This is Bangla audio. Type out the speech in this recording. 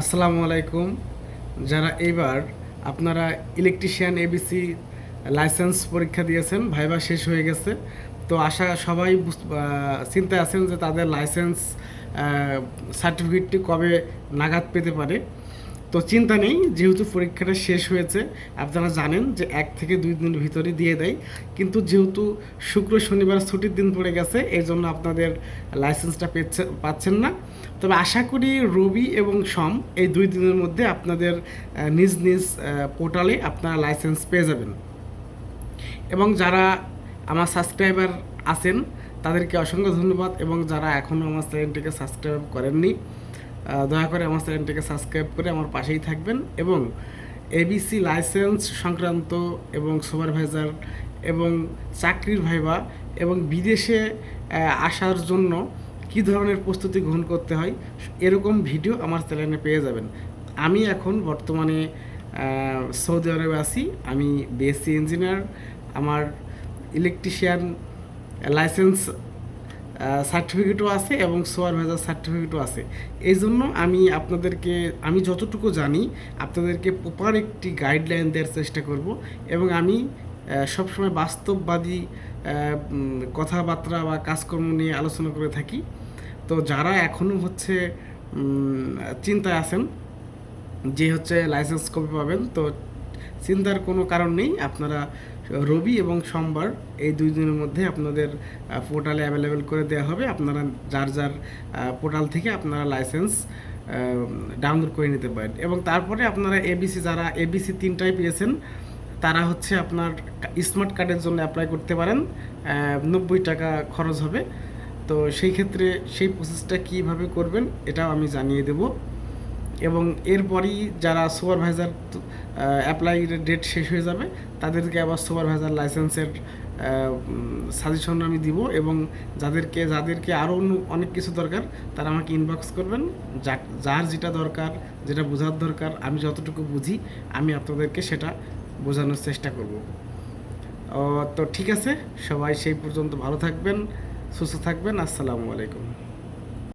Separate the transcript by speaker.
Speaker 1: আসসালামু আলাইকুম। যারা এবার আপনারা ইলেকট্রিশিয়ান এবিসি লাইসেন্স পরীক্ষা দিয়েছেন, ভাইবা শেষ হয়ে গেছে। তো আশা সবাই চিন্তায় আছেন যে তাদের লাইসেন্স সার্টিফিকেটটি কবে নাগাদ পেতে পারে। তো চিন্তা নেই, যেহেতু পরীক্ষাটা শেষ হয়েছে, আপনারা জানেন যে এক থেকে দুই দিনের ভিতরে দিয়ে দেয়। কিন্তু যেহেতু শুক্র, শনিবার ছুটির দিন পড়ে গেছে এই জন্য আপনাদের লাইসেন্সটা পেচ্ছে পাচ্ছেন না। তবে আশা করি রবি এবং সম এই দুই দিনের মধ্যে আপনাদের নিজ নিজ পোর্টালে আপনারা লাইসেন্স পেয়ে যাবেন। এবং যারা আমার সাবস্ক্রাইবার আছেন, তাদেরকে অসংখ্য ধন্যবাদ। এবং যারা এখনও আমার চ্যানেলটিকে সাবস্ক্রাইব করেননি দয়া করে আমার চ্যানেলটিকে সাবস্ক্রাইব করে আমার পাশেই থাকবেন এবং এবিসি লাইসেন্স সংক্রান্ত এবং সুপারভাইজার এবং চাকরির ভাইবা এবং বিদেশে আসার জন্য কী ধরনের প্রস্তুতি গ্রহণ করতে হয়, এরকম ভিডিও আমার চ্যানেলে পেয়ে যাবেন। আমি এখন বর্তমানে সৌদি আরবে আছি। আমি বিএসসি ইঞ্জিনিয়ার আমার ইলেকট্রিশিয়ান লাইসেন্স সার্টিফিকেটও আছে এবং সোয়ার সুপারভাইজার সার্টিফিকেটও আছে। এই জন্য আমি আপনাদেরকে, আমি যতটুকু জানি, আপনাদেরকে প্রপার একটি গাইডলাইন দেওয়ার চেষ্টা করব এবং আমি সবসময় বাস্তববাদী কথাবার্তা বা কাজকর্ম নিয়ে আলোচনা করে থাকি। তো যারা এখনও হচ্ছে চিন্তায় আছেন যে হচ্ছে লাইসেন্স কপি পাবেন, তো চিন্তার কোনো কারণ নেই। আপনারা রবি এবং সোমবার এই দুই দিনের মধ্যে আপনাদের পোর্টালে অ্যাভেলেবেল করে দেওয়া হবে। আপনারা যার যার পোর্টাল থেকে আপনারা লাইসেন্স ডাউনলোড করে নিতে পারেন। এবং তারপরে আপনারা এবিসি যারা এবিসি তিনটাই পেয়েছেন, তারা হচ্ছে আপনার স্মার্ট কার্ডের জন্য অ্যাপ্লাই করতে পারেন। নব্বই টাকা খরচ হবে। তো সেই ক্ষেত্রে সেই প্রসেসটা কীভাবে করবেন, এটাও আমি জানিয়ে দেবো। এবং এরপরই যারা সুপারভাইজার অ্যাপ্লাই ডেট শেষ হয়ে যাবে, তাদেরকে আবার সুপারভাইজার লাইসেন্সের সাজেশন আমি দিব এবং যাদেরকে যাদেরকে আরও অনেক কিছু দরকার, তারা আমাকে ইনবক্স করবেন। যার যেটা দরকার, যেটা বোঝার দরকার, আমি যতটুকু বুঝি, আমি আপনাদেরকে সেটা বোঝানোর চেষ্টা করব। তো ঠিক আছে, সবাই সেই পর্যন্ত ভালো থাকবেন, সুস্থ থাকবেন, আসসালামু আলাইকুম।